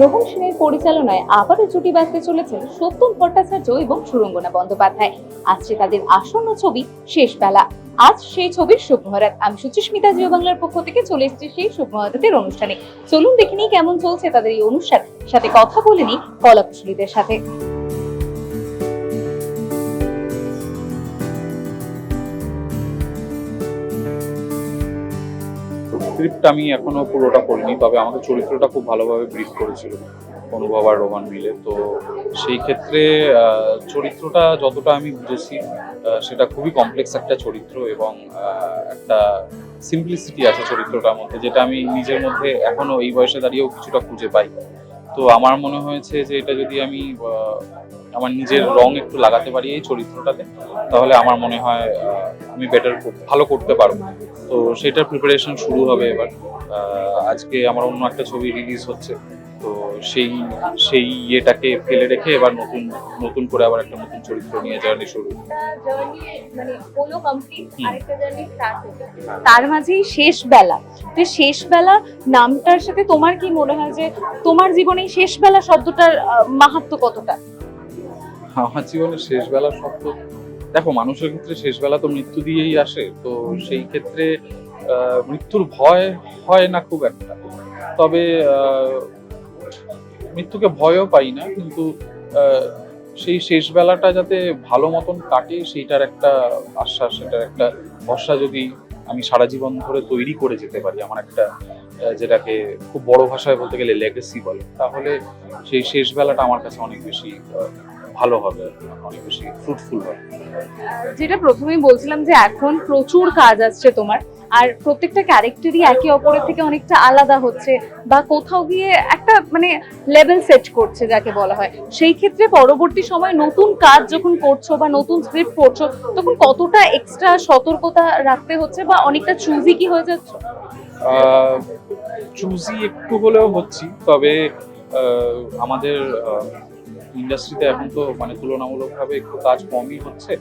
রোহন সেনের পরিচালনায় আবারও জুটি বাঁধতে চলেছেন সত্যম ভট্টাচার্য এবং সুরঙ্গনা বন্দ্যোপাধ্যায়। আসছে তাদের আসন্ন ছবি শেষ বেলা আজ সেই ছবির শুভমহারাত। আমি সুচিস্মিতা জিও বাংলার পক্ষ থেকে চলে এসেছি সেই শুভমহারাতের অনুষ্ঠানে। চলুন দেখে নিই কেমন চলছে তাদের এই অনুষ্ঠান। সাথে কথা বলে নিই কলাকুশলীদের সাথে। স্ক্রিপ্ট আমি এখনও পুরোটা পড়িনি, তবে আমাকে চরিত্রটা খুব ভালোভাবে ব্রিফ করেছিল অনুভব আর রোমান মিলে। তো সেই ক্ষেত্রে চরিত্রটা যতটা আমি বুঝেছি সেটা খুবই কমপ্লেক্স একটা চরিত্র এবং একটা সিম্পলিসিটি আছে চরিত্রটার মধ্যে, যেটা আমি নিজের মধ্যে এখনও এই বয়সে দাঁড়িয়েও কিছুটা খুঁজে পাই। তো আমার মনে হয়েছে যে এটা যদি আমি আমার নিজের রং একটু লাগাতে পারি এই চরিত্রটাতে, তাহলে আমার মনে হয় আমি বেটার ভালো করতে পারব। তো সেটার প্রিপারেশন শুরু হবে এবার। আজকে আমার অন্য একটা ছবি রিলিজ হচ্ছে। তো সেই সেই ইয়েটাকে ফেলে রেখে এবার নতুন নতুন করে আবার একটা নতুন চরিত্র নিয়ে জার্নি শুরু। মানে তার মাঝেই শেষ বেলা তো শেষ বেলা নামটার সাথে তোমার কি মনে হয় যে তোমার জীবনে শেষ বেলা শব্দটার আহ, মাহাত্ম্য কতটা? আমার জীবনের শেষ বেলা শব্দ দেখো মানুষের ক্ষেত্রে শেষ বেলা তো মৃত্যু দিয়েই আসে তো সেই ক্ষেত্রে মৃত্যুর ভয় হয় না খুব একটা। তবে মৃত্যুকে ভয়ও পাই না, কিন্তু সেই শেষ বেলাটা যাতে ভালো মতন কাটে সেইটার একটা আশ্বাস, সেটার একটা ভরসা যদি আমি সারা জীবন ধরে তৈরি করে যেতে পারি, আমার একটা যেটাকে খুব বড় ভাষায় বলতে গেলে লেগেসি বলে, তাহলে সেই শেষ বেলাটা আমার কাছে অনেক বেশি ভালো হবে অনেক বেশি ফ্রুটফুল হবে যেটা প্রথমেই বলছিলাম যে এখন প্রচুর কাজ আসছে তোমার আর প্রত্যেকটা ক্যারেক্টারই একে অপরের থেকে অনেকটা আলাদা হচ্ছে বা কোথাও গিয়ে একটা মানে লেভেল সেট করছে যাকে বলা হয়। সেই ক্ষেত্রে পরবর্তী সময় নতুন কাজ যখন করছ বা নতুন স্ক্রিপ্ট করছ তখন কতটা এক্সট্রা সতর্কতা রাখতে হচ্ছে বা অনেকটা চুজি কি হয়ে যাচ্ছে? চুজি একটু হলেও হচ্ছি তবে আমাদের ইন্ডাস্ট্রিতে এখন তো মানে তুলনামূলকভাবে একটু কাজ কমই হচ্ছে।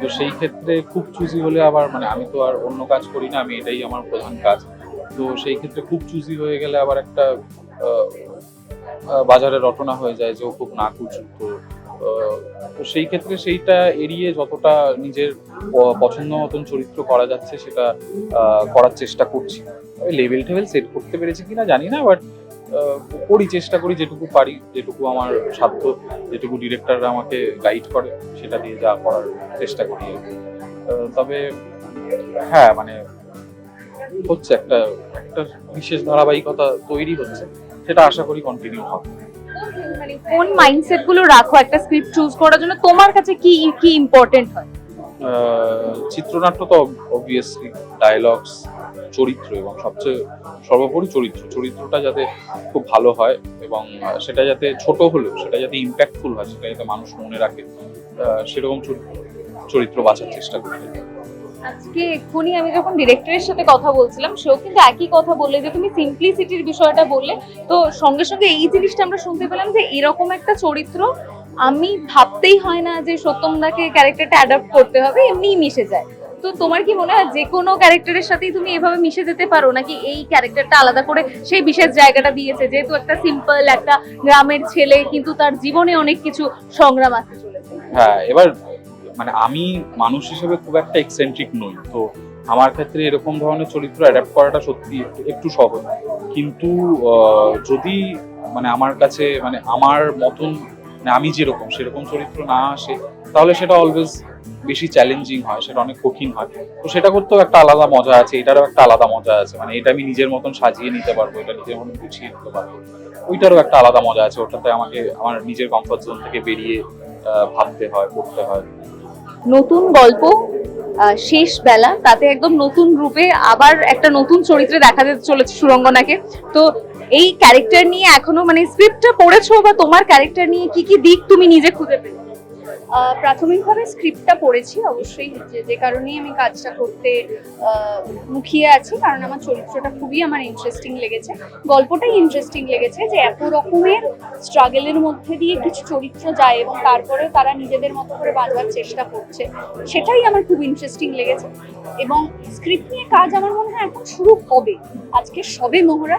তো সেই ক্ষেত্রে খুব চুজি হলে আবার মানে আমি তো আর অন্য কাজ করি না, আমি এটাই আমার প্রধান কাজ। তো সেই ক্ষেত্রে খুব চুজি হয়ে গেলে আবার একটা বাজারে রটনা হয়ে যায় যে ও খুব না কুচু তো তো সেই ক্ষেত্রে সেইটা এড়িয়ে যতটা নিজের পছন্দ মতন চরিত্র করা যাচ্ছে সেটা করার চেষ্টা করছি। লেভেল টেভেল সেট করতে পেরেছি কিনা জানি না বাট করি চেষ্টা করি যেটুকু পারি যেটুকু আমার সাধ্য যেটুকু ডিরেক্টররা আমাকে গাইড করে সেটা দিয়ে যা করার চেষ্টা করি তবে হ্যাঁ মানে হচ্ছে একটা একটা বিশেষ ধারাবাহিকতা তৈরি হচ্ছে সেটা আশা করি কন্টিনিউ হবে। মানে কোন মাইন্ডসেটগুলো রাখো একটা স্ক্রিপ্ট চুজ করার জন্য? তোমার কাছে কি কি ইম্পর্টেন্ট হয়? চিত্রনাট্য তো অবভিয়াসলি ডায়লগস চরিত্র এবং সবচেয়ে সর্বোপরি চরিত্র। চরিত্রটা যাতে খুব ভালো হয় এবং সেটা যাতে ছোট হলেও, সেটা যাতে ইম্প্যাক্টফুল হয়, সেটা যাতে মানুষ মনে রাখে সেরকম চরিত্র বাঁচার চেষ্টা করি। আজকে এক্ষুনি আমি যখন ডিরেক্টরের সাথে কথা বলছিলাম, সেও কিন্তু একই কথা বললে যে, তুমি সিম্পলিসিটির বিষয়টা বললে। তো সঙ্গে সঙ্গে এই জিনিসটা আমরা শুনতে পেলাম যে, এরকম একটা চরিত্র আমি ভাবতেই হয় না যে, সত্যমদাকে ক্যারেক্টারটা অ্যাডাপ্ট করতে হবে, এমনিই মিশে যায়। তো তোমার কি মনে হয় যে কোনো ক্যারেক্টারের সাথেই তুমি এভাবে মিশে যেতে পারো? নাকি এই ক্যারেক্টারটা আলাদা করে সেই বিশেষ জায়গাটা দিয়েছে? যেহেতু একটা সিম্পল একটা গ্রামের ছেলে, কিন্তু তার জীবনে অনেক কিছু সংগ্রাম আসতে চলেছে। হ্যাঁ এবার মানে আমি মানুষ হিসেবে খুব একটা এক্সেন্ট্রিক নই। তো আমার ক্ষেত্রে এরকম ধরনের চরিত্র অ্যাডাপ্ট করাটা সত্যি একটু- সহজ। কিন্তু যদি মানে আমার কাছে মানে আমার মতন মানে আমি যেরকম, সেরকম চরিত্র না আসে তাহলে সেটা অলওয়েজ বেশি চ্যালেঞ্জিং হয়, সেটা অনেক কঠিন হয়। তো সেটা করতেও একটা আলাদা মজা আছে, এটারও একটা আলাদা মজা আছে। মানে এটা আমি নিজের মতন সাজিয়ে নিতে পারব, এটা নিজের মতন গুছিয়ে নিতে পারব। ওইটারও একটা আলাদা মজা আছে, ওটাতে আমাকে, আমার নিজের কমফর্ট জোন থেকে বেরিয়ে ভাবতে হয় করতে হয়। নতুন গল্প শেষ বেলা, তাতে একদম নতুন রূপে আবার একটা নতুন চরিত্রে দেখা যেতে চলেছে সুরঙ্গনাকে। তো এই ক্যারেক্টার নিয়ে এখনও মানে স্ক্রিপ্টটা পড়েছো বা তোমার ক্যারেক্টার নিয়ে কি কি দিক তুমি নিজে খুঁজে পেলে? প্রাথমিকভাবে স্ক্রিপ্টটা পড়েছি, অবশ্যই যে কারণেই আমি কাজটা করতে মুখিয়ে আছি, কারণ আমার চরিত্রটা খুবই আমার ইন্টারেস্টিং লেগেছে। গল্পটাই ইন্টারেস্টিং লেগেছে যে এত রকমের স্ট্রাগলের মধ্যে দিয়ে কিছু চরিত্র যায় এবং তারপরে তারা নিজেদের মতো করে বাঁচবার চেষ্টা করছে, সেটাই আমার খুব ইন্টারেস্টিং লেগেছে। এবং স্ক্রিপ্ট নিয়ে কাজ আমার মনে হয় এখন শুরু হবে। আজকে সবে মোহরা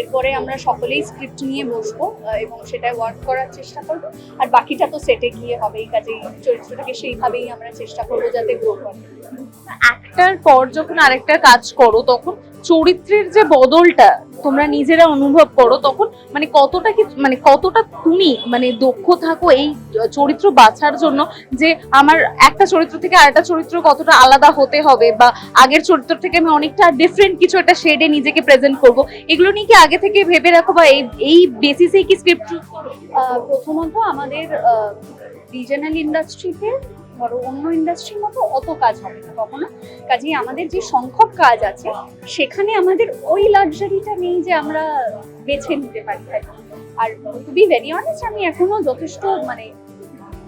এরপরে আমরা সকলেই স্ক্রিপ্ট নিয়ে বসবো এবং সেটাই ওয়ার্ক করার চেষ্টা করব। আর বাকিটা তো সেটে গিয়ে হবে, এই কাজে চরিত্রটাকে সেইভাবেই আমরা চেষ্টা করব যাতে গ্রো করে একটার পর যখন আরেকটা কাজ করো, তখন চরিত্রের যে বদলটা তোমরা নিজেরা অনুভব করো, তখন মানে কতটা কি মানে কতটা তুমি মানে দক্ষ থাকো এই চরিত্র বাছার জন্য যে আমার একটা চরিত্র থেকে আরেকটা চরিত্র কতটা আলাদা হতে হবে বা আগের চরিত্র থেকে আমি অনেকটা ডিফারেন্ট কিছু একটা শেডে নিজেকে প্রেজেন্ট করব। এগুলো নিয়ে কি আগে থেকে ভেবে রাখো বা এই এই বেসিসেই কি স্ক্রিপ্ট প্রথমত আমাদের রিজনাল ইন্ডাস্ট্রিতে ধরো অন্য ইন্ডাস্ট্রির মতো অত কাজ হবে না, কখনো। কাজেই আমাদের যে সংখ্যক কাজ আছে, সেখানে আমাদের ওই লাক্সারিটা নেই যে আমরা বেছে নিতে পারি। আর টু বি ভেরি অনেস্ট আমি এখনও যথেষ্ট মানে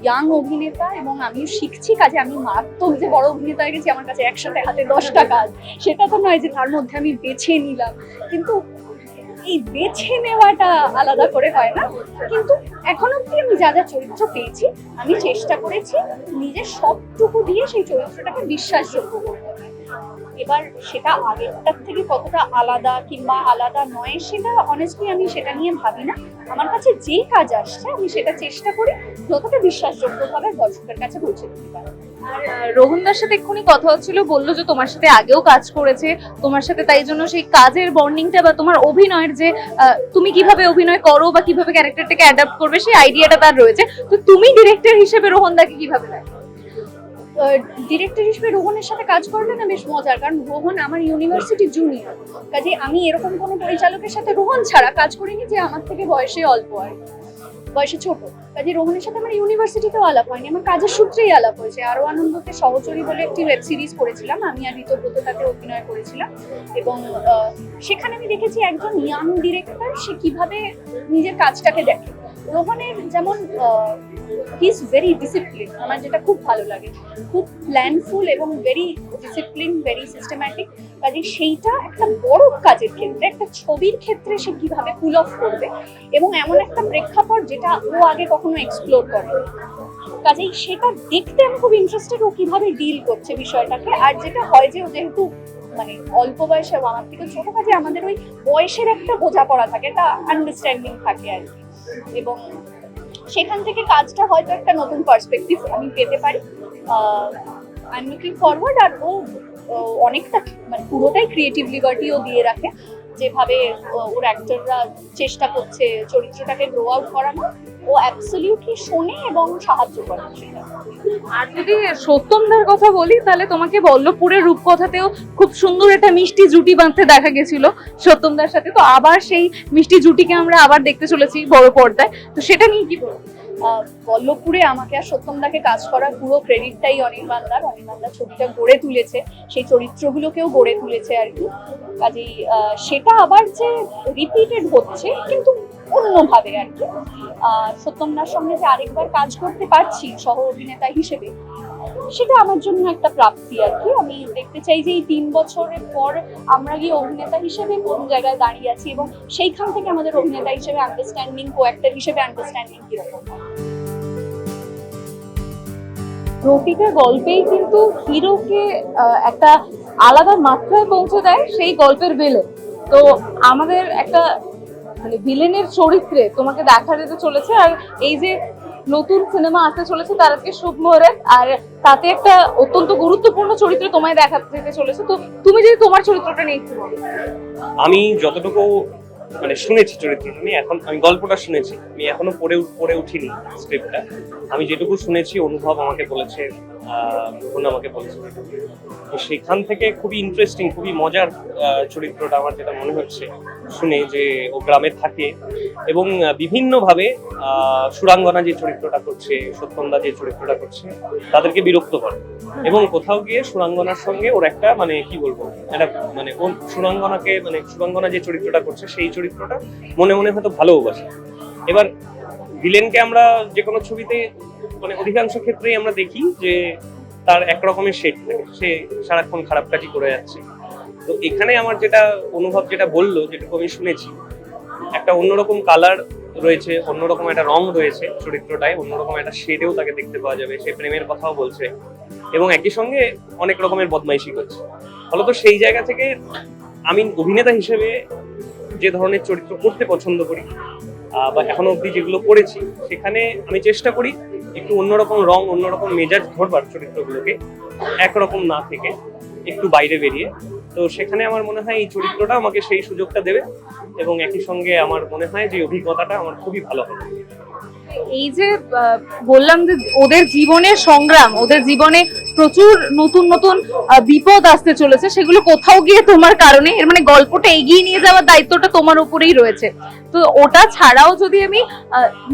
ইয়াং অভিনেতা এবং আমিও শিখছি কাজে, আমি মারাত্মক যে বড় অভিনেতা হয়ে গেছি, আমার কাছে একসাথে হাতে দশটা কাজ। সেটা তো নয় যে তার মধ্যে আমি বেছে নিলাম। কিন্তু এই বেছে নেওয়াটা আলাদা করে হয় না। কিন্তু এখন অব্দি আমি যা যা চরিত্র পেয়েছি, আমি চেষ্টা করেছি নিজের সবটুকু দিয়ে সেই চরিত্রটাকে বিশ্বাসযোগ্য করতে। এবার সেটা আগেরটার থেকে কতটা আলাদা কিংবা আলাদা নয়, সেটা অনেস্টলি আমি সেটা নিয়ে ভাবি না। আমার কাছে যে কাজ আসছে, আমি সেটা চেষ্টা করি যতটা বিশ্বাসযোগ্যভাবে দর্শকের কাছে পৌঁছে দিতে পারি রোহনদার সাথে এক্ষুনি কথা হচ্ছিল, বলল যে তোমার সাথে আগেও কাজ করেছে, তোমার সাথে তাই জন্য সেই কাজের বন্ডিংটা বা তোমার অভিনয়ের যে তুমি কীভাবে অভিনয় করো বা কীভাবে ক্যারেক্টারটাকে অ্যাডাপ্ট করবে সেই আইডিয়াটা তার রয়েছে। তো তুমি ডিরেক্টর হিসেবে রোহনদাকে কীভাবে দেখো? ডিরেক্টর হিসেবে রোহনের সাথে কাজ করলে না বেশ মজার, কারণ রোহন আমার ইউনিভার্সিটি জুনিয়র কাজে আমি এরকম কোনো পরিচালকের সাথে রোহন ছাড়া কাজ করিনি যে আমার থেকে বয়সে অল্প আর। বয়সে ছোট। কাজে রোহনের সাথে আমার ইউনিভার্সিটিতেও আলাপ হয়নি। আমার কাজের সূত্রেই আলাপ হয়েছে। আরও আনন্দকে সহচরী বলে একটি ওয়েব সিরিজ করেছিলাম। আমি আর ঋতব্রত তাতে অভিনয় করেছিলাম। এবং সেখানে আমি দেখেছি একজন ইয়াং ডিরেক্টর, সে কীভাবে নিজের কাজটাকে দেখে। রোহনের যেমন হি ইজ ভেরি ডিসিপ্লিন আমার যেটা খুব ভালো লাগে। খুব প্ল্যানফুল এবং ভেরি ডিসিপ্লিন ভেরি সিস্টেম্যাটিক কাজে সেইটা একটা বড় কাজের ক্ষেত্রে, একটা ছবির ক্ষেত্রে সে কীভাবে পুল অফ করবে এবং এমন একটা প্রেক্ষাপট যেটা ও আগে কখনো এক্সপ্লোর করে কাজেই সেটা দেখতে আমি খুব ইন্টারেস্টেড ও কীভাবে ডিল করছে বিষয়টাকে। আর যেটা হয় যে ও যেহেতু মানে অল্প বয়সে আমার থেকে ছোট, কাজে আমাদের ওই বয়সের একটা বোঝাপড়া থাকে, একটা আন্ডারস্ট্যান্ডিং থাকে আর কি। এবং সেখান থেকে কাজটা হয়তো একটা নতুন পার্সপেক্টিভ আমি পেতে পারি। আই এম লুকিং ফরওয়ার্ড আর ও অনেকটা মানে পুরোটাই ক্রিয়েটিভ লিবার্টিও দিয়ে রাখে। যেভাবে ওর অ্যাক্টররা চেষ্টা করছে চরিত্রটাকে গ্রো আউট করানো ও অ্যাবসলিউটলি শোনে এবং সাহায্য করে। সেটা আর যদি সত্যমদার কথা বলি তাহলে তোমাকে বল্লভপুরের রূপকথাতেও খুব সুন্দর একটা মিষ্টি জুটি বাঁধতে দেখা গেছিল। সত্যমদার সাথে তো আবার সেই মিষ্টি জুটিকে আমরা আবার দেখতে চলেছি বড় পর্দায়। তো সেটা নিয়ে কি বলব? বল্লভপুরে আমাকে আর সত্যমদাকে কাজ করার পুরো ক্রেডিটটাই অনির্বাণদার অনির্বাণদার ছবিটা গড়ে তুলেছে সেই চরিত্রগুলোকেও গড়ে তুলেছে আর কি। কাজেই সেটা আবার যে রিপিটেড হচ্ছে কিন্তু অন্যভাবে আর কি। আহ, সত্যমদার সঙ্গে যে আরেকবার কাজ করতে পারছি সহ অভিনেতা হিসেবে সেটা আমার জন্য একটা প্রাপ্তি আর কি। আমি দেখতে চাই যে এই তিন বছরের পর আমরা গিয়ে অভিনেতা হিসেবে কোন জায়গায় দাঁড়িয়ে আছি এবং সেইখান থেকে আমাদের অভিনেতা হিসেবে আন্ডারস্ট্যান্ডিং কো অ্যাক্টর হিসেবে আন্ডারস্ট্যান্ডিং কীরকম প্রতিটা গল্পেই কিন্তু হিরোকে একটা আলাদা মাত্রায় পৌঁছে দেয় সেই গল্পের বেলে। তো আমাদের একটা মানে ভিলেনের চরিত্রে তোমাকে দেখা যেতে চলেছে, আর এই যে নতুন সিনেমা আসতে চলেছে তার আজকে শুভ মুহূর্ত, আর তাতে একটা অত্যন্ত গুরুত্বপূর্ণ চরিত্র তোমায় দেখা যেতে চলেছে। তো তুমি যদি তোমার চরিত্রটা নিয়ে একটু আমি যতটুকু মানে শুনেছি চরিত্রটা নিয়ে, এখন আমি গল্পটা শুনেছি, আমি এখনও পড়ে পড়ে উঠিনি স্ক্রিপ্টটা আমি যেটুকু শুনেছি, অনুভব আমাকে বলেছে আহ, আমাকে বলেছে যেটুকু। তো সেখান থেকে খুবই ইন্টারেস্টিং খুবই মজার চরিত্রটা আমার যেটা মনে হচ্ছে শুনে যে ও গ্রামে থাকে এবং বিভিন্নভাবে সুরাঙ্গনা যে চরিত্রটা করছে সত্যন্দা যে চরিত্রটা করছে তাদেরকে বিরক্ত করে এবং কোথাও গিয়ে সুরাঙ্গনার সঙ্গে ওর একটা মানে কি বলব একটা মানে ও সুরাঙ্গনাকে মানে সুরাঙ্গনা যে চরিত্রটা করছে সেই চরিত্রটা মনে মনে হয়তো ভালোবাসে এবার ভিলেনকে আমরা যে কোনো ছবিতে মানে অধিকাংশ ক্ষেত্রেই আমরা দেখি যে তার একরকমের শেড থাকে সে সারাক্ষণ খারাপ কাজই করে যাচ্ছে। তো এখানে আমার যেটা অনুভব যেটা বলল, যেটুকু আমি শুনেছি, একটা অন্যরকম কালার রয়েছে, অন্যরকম একটা রং রয়েছে চরিত্রটায়, অন্যরকম একটা শেডেও তাকে দেখতে পাওয়া যাবে, সে প্রেমের কথাও বলছে। এবং একই সঙ্গে অনেক রকমের বদমাইশি করছে। ফলত সেই জায়গা থেকে আমি অভিনেতা হিসেবে যে ধরনের চরিত্র করতে পছন্দ করি বা এখনও অবধি যেগুলো করেছি, সেখানে আমি চেষ্টা করি একটু অন্যরকম রং, অন্যরকম মেজাজ ধরবার চরিত্রগুলোকে, একরকম না থেকে একটু বাইরে বেরিয়ে। তো সেখানে আমার মনে হয় এই চরিত্রটা আমাকে সেই সুযোগটা দেবে এবং একই সঙ্গে আমার মনে হয় যে অভিজ্ঞতাটা আমার খুবই ভালো হবে। এই যে বললাম যে ওদের জীবনের সংগ্রাম, ওদের জীবনে প্রচুর নতুন নতুন বিপদ আসতে চলেছে, সেগুলো কোথাও গিয়ে তোমার কারণে, এর মানে গল্পটা এগিয়ে নিয়ে যাওয়ার দায়িত্বটা তোমার উপরেই রয়েছে। তো ওটা ছাড়াও যদি আমি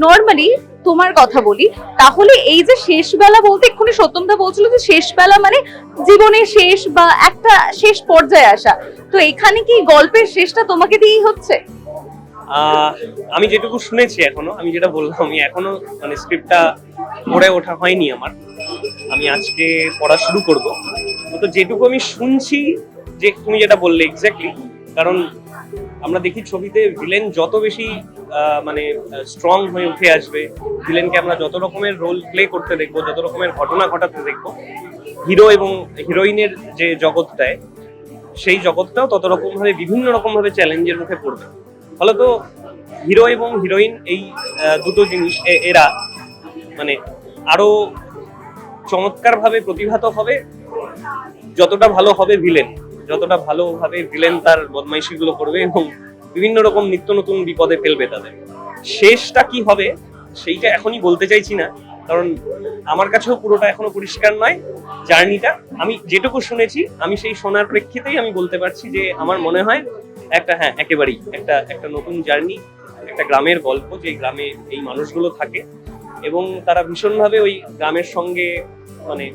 নর্মালি তোমার কথা বলি, তাহলে এই যে শেষ বেলা বলতে এক্ষুনি সত্যমদা বলছিল যে শেষ বেলা মানে জীবনের শেষ বা একটা শেষ পর্যায়ে আসা। তো এখানে কি গল্পের শেষটা তোমাকে দিয়েই হচ্ছে? আমি যেটুকু শুনেছি এখনও, আমি যেটা বললাম, আমি এখনও মানে স্ক্রিপ্টটা পড়ে ওঠা হয়নি আমার। আমি আজকে পড়া শুরু করব। তো যেটুকু আমি শুনছি, যে তুমি যেটা বললে এক্স্যাক্টলি কারণ আমরা দেখি ছবিতে ভিলেন যত বেশি মানে স্ট্রং হয়ে উঠে আসবে ভিলেনকে আমরা যত রকমের রোল প্লে করতে দেখব, যত রকমের ঘটনা ঘটাতে দেখব হিরো এবং হিরোইনের যে জগৎটায়, সেই জগৎটাও তত রকমভাবে, বিভিন্ন রকমভাবে চ্যালেঞ্জের মুখে পড়বে। ফলত হিরো এবং হিরোইন এই দুটো জিনিস এরা মানে আরও চমৎকার ভাবে প্রতিভাত হবে, যতটা ভালো হবে ভিলেন যতটা ভালোভাবে ভিলেন তার বদমাইশিগুলো করবে এবং বিভিন্ন রকম নিত্য নতুন বিপদে ফেলবে তাদের। শেষটা কি হবে, সেইটা এখনই বলতে চাইছি না। কারণ আমার কাছেও পুরোটা এখনও পরিষ্কার নয় জার্নিটা। আমি যেটুকু শুনেছি, আমি সেই শোনার প্রেক্ষিতেই আমি বলতে পারছি যে আমার মনে হয় একটা হ্যাঁ একেবারেই একটা একটা নতুন জার্নি, একটা গ্রামের গল্প যে গ্রামে এই মানুষগুলো থাকে এবং তারা ভীষণভাবে ওই গ্রামের সঙ্গে মানে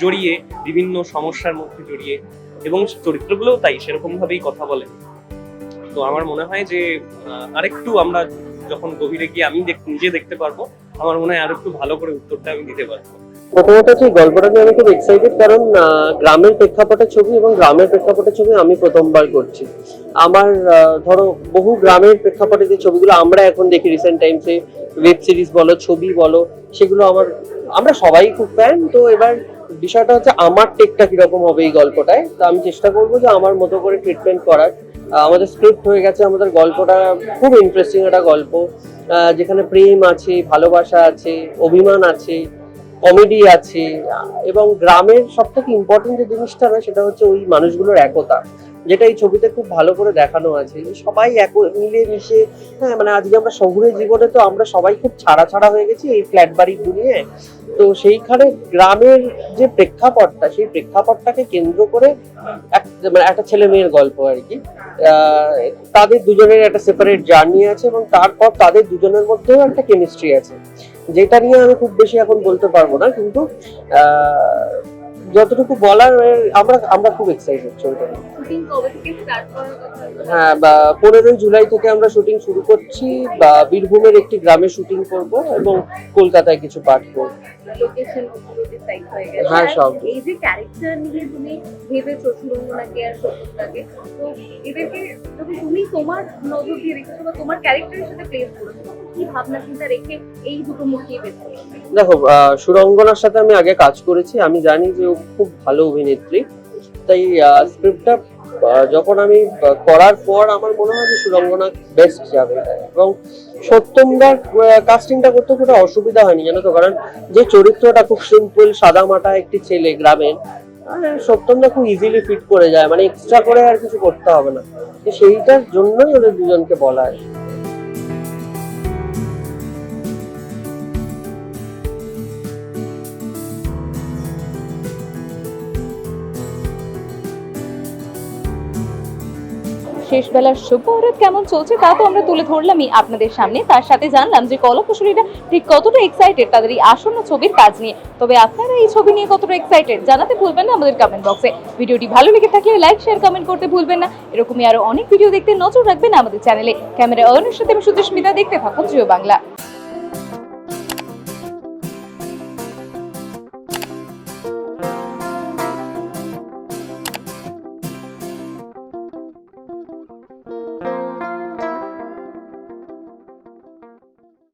জড়িয়ে বিভিন্ন সমস্যার মধ্যে জড়িয়ে এবং চরিত্রগুলোও তাই সেরকম ভাবেই কথা বলে। তো আমার মনে হয় যে আরেকটু আমরা যখন গভীরে গিয়ে আমি নিজে দেখতে পারব, আমার মনে হয় আরেকটু ভালো করে উত্তরটা আমি দিতে পারব। প্রথমত এই গল্পটা আমি খুব এক্সাইটেড কারণ গ্রামের প্রেক্ষাপটের ছবি এবং গ্রামের প্রেক্ষাপটের ছবি আমি প্রথমবার করছি। আমার ধরো, বহু গ্রামের প্রেক্ষাপটে যে ছবিগুলো আমরা এখন দেখি রিসেন্ট টাইমসে ওয়েব সিরিজ বলো, ছবি বলো, সেগুলো আমার, আমরা সবাই খুব ফ্যান তো এবার বিষয়টা হচ্ছে আমার টেকটা কীরকম হবে এই গল্পটায়, তো আমি চেষ্টা করব যে আমার মতো করে ট্রিটমেন্ট করার। আমাদের স্ক্রিপ্ট হয়ে গেছে, আমাদের গল্পটা খুব ইন্টারেস্টিং একটা গল্প। যেখানে প্রেম আছে, ভালোবাসা আছে, অভিমান আছে কমেডি আছে, এবং গ্রামের সব থেকে ইম্পর্টেন্ট যে জিনিসটা না সেটা হচ্ছে ওই মানুষগুলোর একতা। যেটা এই ছবিতে খুব ভালো করে দেখানো আছে সবাই এক মিলে মিশে হ্যাঁ মানে আজকে আমরা শহুরে জীবনে তো আমরা সবাই খুব ছাড়া ছাড়া হয়ে গেছি এই ফ্ল্যাট বাড়ি দুনিয়ে তো সেইখানে গ্রামের যে প্রেক্ষাপটটা, সেই প্রেক্ষাপটটাকে কেন্দ্র করে এক মানে একটা ছেলে মেয়ের গল্প আর কি। তাদের দুজনের একটা সেপারেট জার্নি আছে এবং তারপর তাদের দুজনের মধ্যেও একটা কেমিস্ট্রি আছে। যেটা নিয়ে আমি খুব বেশি এখন বলতে পারব না, কিন্তু যতটুকু বলার আমরা আমরা খুব এক্সাইটেড ছবিটা হ্যাঁ বা পনেরোই জুলাই থেকে আমরা শুটিং শুরু করছি বা বীরভূমের একটি গ্রামে শুটিং করব এবং কলকাতায় কিছু পাঠ করব। লোকেশন ডিসাইড হয়ে গেছে। হ্যাঁ, সব। এই যে ক্যারেক্টার নিয়ে তুমি ভেবেছো সুরঙ্গনাকে আর তো এদেরকে যখন তুমি তোমার নজর দিয়ে রেখেছো বা তোমার ক্যারেক্টারের সাথে প্লেস করেছ কি ভাবনা চিন্তা রেখে এই দুটো মুখিয়ে বেছে দেখো আহ, সুরঙ্গনার সাথে আমি আগে কাজ করেছি। আমি জানি যে ও খুব ভালো অভিনেত্রী। তাই স্ক্রিপ্টটা যখন আমি করার পর আমার মনে হয় যে সুরঙ্গনা বেস্ট যাবে এবং সত্যমদার কাস্টিংটা করতে কোনো অসুবিধা হয়নি, জানো তো? কারণ যে চরিত্রটা খুব সিম্পল সাদা মাটা একটি ছেলে গ্রামের সত্যমদা খুব ইজিলি ফিট করে যায় মানে এক্সট্রা করে আর কিছু করতে হবে না। সেইটার জন্যই ওদের দুজনকে বলা হয়। শেষ বেলার শুভমুহূর্ত কেমন চলছে তা তো আমরা তুলে ধরলামই আপনাদের সামনে। তার সাথে জানলাম যে কলকুশলীরা ঠিক কতটা এক্সাইটেড তাদের এই আসন্ন ছবির কাজ নিয়ে। তবে আপনারা এই ছবি নিয়ে কতটা এক্সাইটেড জানাতে ভুলবেন না আমাদের কমেন্ট বক্সে ভিডিওটি ভালো লেগে থাকলে লাইক শেয়ার কমেন্ট করতে ভুলবেন না। এরকমই আরও অনেক ভিডিও দেখতে নজর রাখবেন আমাদের চ্যানেলে ক্যামেরা অয়নের সাথে আমি সুদেশমিতা দেখতে থাকুন জিও বাংলা।